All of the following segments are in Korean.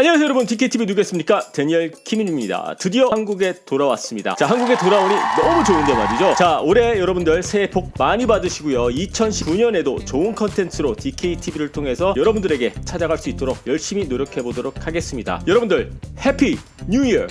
안녕하세요 여러분 DKTV 누구겠습니까? 데니얼 키민입니다. 드디어 한국에 돌아왔습니다. 자 한국에 돌아오니 너무 좋은데 말이죠. 자 올해 여러분들 새해 복 많이 받으시고요. 2019년에도 좋은 컨텐츠로 DKTV를 통해서 여러분들에게 찾아갈 수 있도록 열심히 노력해 보도록 하겠습니다. 여러분들 해피 뉴 이어!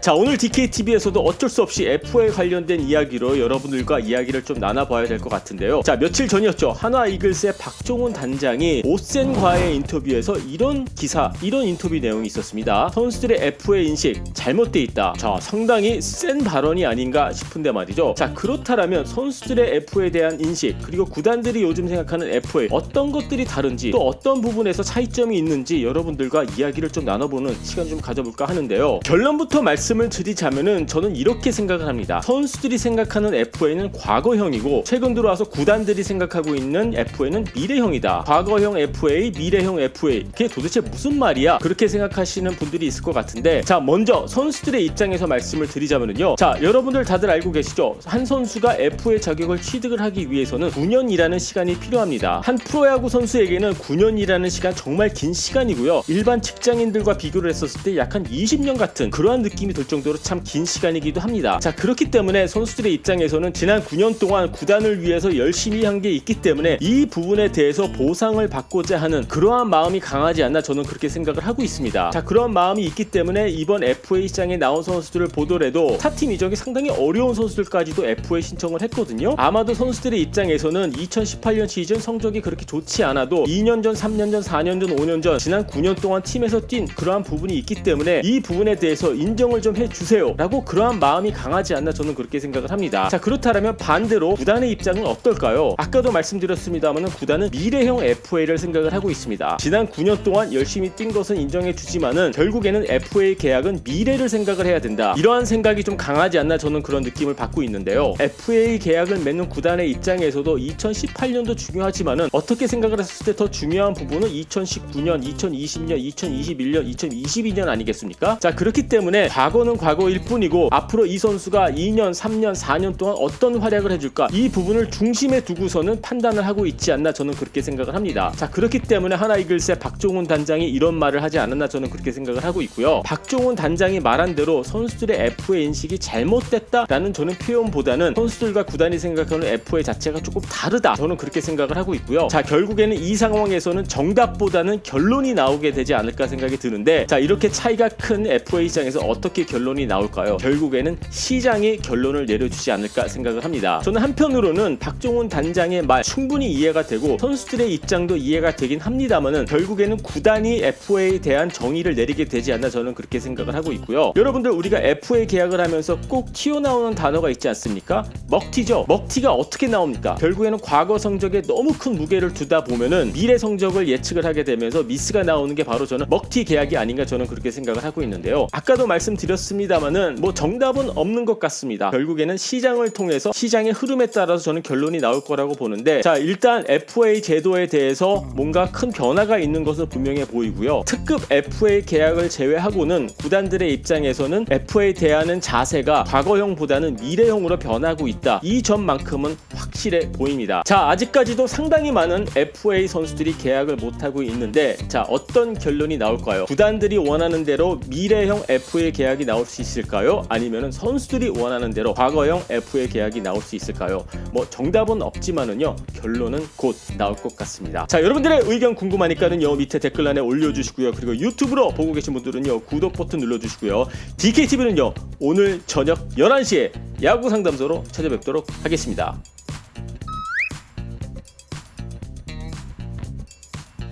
자 오늘 DKTV에서도 어쩔 수 없이 F1에 관련된 이야기로 여러분들과 이야기를 좀 나눠봐야 될 것 같은데요. 자 며칠 전이었죠. 한화 이글스의 박종훈 단장이 오센과의 인터뷰에서 이런 기사 이런 인터뷰 내용이 있었습니다. 선수들의 F1 인식 잘못돼 있다. 자 상당히 센 발언이 아닌가 싶은데 말이죠. 자 그렇다면 선수들의 F1에 대한 인식 그리고 구단들이 요즘 생각하는 F1 어떤 것들이 다른지 또 어떤 부분에서 차이점이 있는지 여러분들과 이야기를 좀 나눠보는 시간 좀 가져볼까 하는데요. 결론부터 말씀 을 드리자면은 저는 이렇게 생각을 합니다. 선수들이 생각하는 FA는 과거형이고 최근 들어와서 구단들이 생각하고 있는 FA는 미래형이다. 과거형 FA, 미래형 FA. 그게 도대체 무슨 말이야? 그렇게 생각하시는 분들이 있을 것 같은데 자 먼저 선수들의 입장에서 말씀을 드리자면요. 자 여러분들 다들 알고 계시죠? 한 선수가 FA 자격을 취득을 하기 위해서는 9년이라는 시간이 필요합니다. 한 프로야구 선수에게는 9년이라는 시간 정말 긴 시간이고요. 일반 직장인들과 비교를 했었을 때 약 한 20년 같은 그러한 느낌이 들 정도로 참 긴 시간이기도 합니다. 자 그렇기 때문에 선수들의 입장에서는 지난 9년 동안 구단을 위해서 열심히 한 게 있기 때문에 이 부분에 대해서 보상을 받고자 하는 그러한 마음이 강하지 않나 저는 그렇게 생각을 하고 있습니다. 자 그런 마음이 있기 때문에 이번 FA 시장에 나온 선수들을 보더라도 타팀 이적이 상당히 어려운 선수들까지도 FA 신청을 했거든요. 아마도 선수들의 입장에서는 2018년 시즌 성적이 그렇게 좋지 않아도 2년 전, 3년 전, 4년 전, 5년 전 지난 9년 동안 팀에서 뛴 그러한 부분이 있기 때문에 이 부분에 대해서 인정을 좀 해주세요. 라고 그러한 마음이 강하지 않나 저는 그렇게 생각을 합니다. 자 그렇다면 반대로 구단의 입장은 어떨까요? 아까도 말씀드렸습니다만 구단은 미래형 FA를 생각을 하고 있습니다. 지난 9년 동안 열심히 뛴 것은 인정해 주지만은 결국에는 FA 계약은 미래를 생각을 해야 된다. 이러한 생각이 좀 강하지 않나 저는 그런 느낌을 받고 있는데요. FA 계약을 맺는 구단의 입장에서도 2018년도 중요하지만은 어떻게 생각을 했을 때 더 중요한 부분은 2019년, 2020년, 2021년, 2022년 아니겠습니까? 자 그렇기 때문에 과거 는 과거일 뿐이고 앞으로 이 선수가 2년, 3년, 4년 동안 어떤 활약을 해줄까 이 부분을 중심에 두고서는 판단을 하고 있지 않나 저는 그렇게 생각을 합니다. 자 그렇기 때문에 하나 이글스의 박종훈 단장이 이런 말을 하지 않았나 저는 그렇게 생각을 하고 있고요. 박종훈 단장이 말한 대로 선수들의 FA 인식이 잘못됐다라는 저는 표현보다는 선수들과 구단이 생각하는 FA 자체가 조금 다르다. 저는 그렇게 생각을 하고 있고요. 자 결국에는 이 상황에서는 정답보다는 결론이 나오게 되지 않을까 생각이 드는데 자 이렇게 차이가 큰 FA 시장에서 어떻게 결론이 나올까요? 결국에는 시장이 결론을 내려주지 않을까 생각을 합니다. 저는 한편으로는 박종훈 단장의 말 충분히 이해가 되고 선수들의 입장도 이해가 되긴 합니다만은 결국에는 구단이 FA에 대한 정의를 내리게 되지 않나 저는 그렇게 생각을 하고 있고요. 여러분들 우리가 FA 계약을 하면서 꼭 튀어나오는 단어가 있지 않습니까? 먹튀죠. 먹튀가 어떻게 나옵니까? 결국에는 과거 성적에 너무 큰 무게를 두다 보면은 미래 성적을 예측을 하게 되면서 미스가 나오는 게 바로 저는 먹튀 계약이 아닌가 저는 그렇게 생각을 하고 있는데요. 아까도 말씀 드렸습니다만은 뭐 정답은 없는 것 같습니다. 결국에는 시장을 통해서 시장의 흐름에 따라서 저는 결론이 나올 거라고 보는데 자 일단 FA 제도에 대해서 뭔가 큰 변화가 있는 것은 분명해 보이고요. 특급 FA 계약을 제외하고는 구단들의 입장에서는 FA 대하는 자세가 과거형보다는 미래형으로 변하고 있다. 이 점만큼은 확실해 보입니다. 자 아직까지도 상당히 많은 FA 선수들이 계약을 못하고 있는데 자 어떤 결론이 나올까요? 구단들이 원하는 대로 미래형 FA 계약이 나올 수 있을까요? 아니면 선수들이 원하는 대로 과거형 FA 계약이 나올 수 있을까요? 뭐 정답은 없지만은요 결론은 곧 나올 것 같습니다. 자 여러분들의 의견 궁금하니까는요 밑에 댓글란에 올려주시고요 그리고 유튜브로 보고 계신 분들은요 구독 버튼 눌러주시고요 DKTV는요 오늘 저녁 11시에 야구 상담소로 찾아뵙도록 하겠습니다.